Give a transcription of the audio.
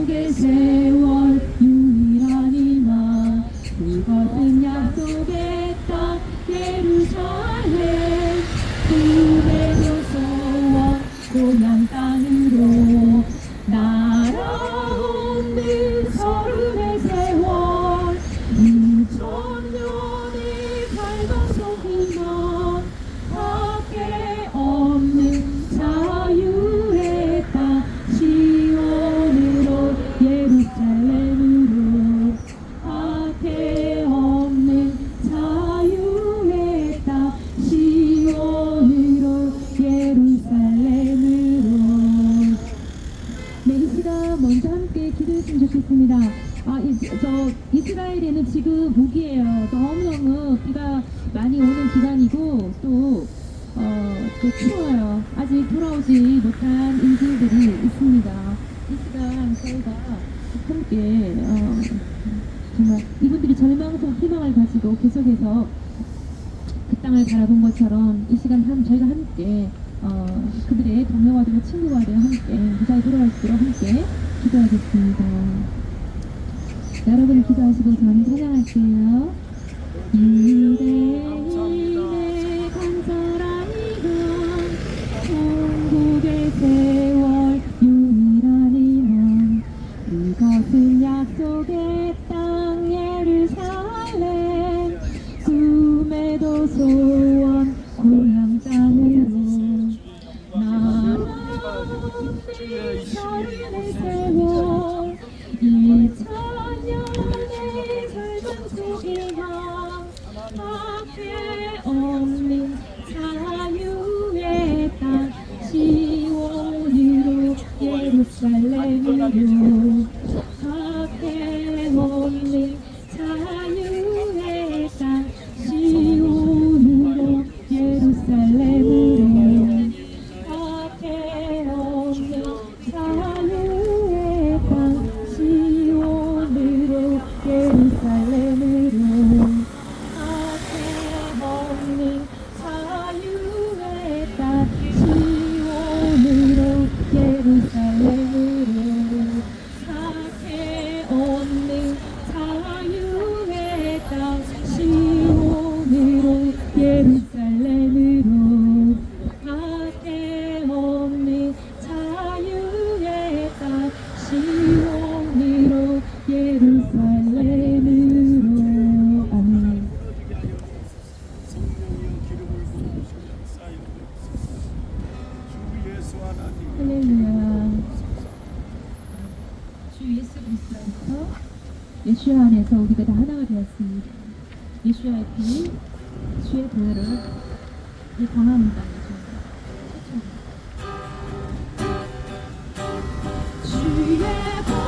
약속의 세월 유일한 이만 그것은 약속의 땅 예루살렘. 꿈에 무서워 고향 땅 저 이스라엘에는 지금 목이에요. 너무너무 비가 많이 오는 기간이고 또 어, 또 추워요. 아직 돌아오지 못한 인질들이 있습니다. 이 시간 저희가 함께 어, 정말 이분들이 절망성 희망을 가지고 계속해서 그 땅을 바라본 것처럼 이 시간 한 저희가 함께 어, 그들의 동료가 되고 친구가 되어 함께 무사히 돌아올 수 있도록 함께 기도하겠습니다. 여러분 기도하시고 저는 찬양할게요. 유대인의 간절한 이건 천국의 세월 유일한 희망 이것은 약속의 땅 예루살렘 꿈에도 소원 고향 땅으로 세월 예 주 예수 그리스도에서 예수와 안에서 우리가 다 하나가 되었습니다. 예수와의 피 주의 보혈을 이 강합니다. 주의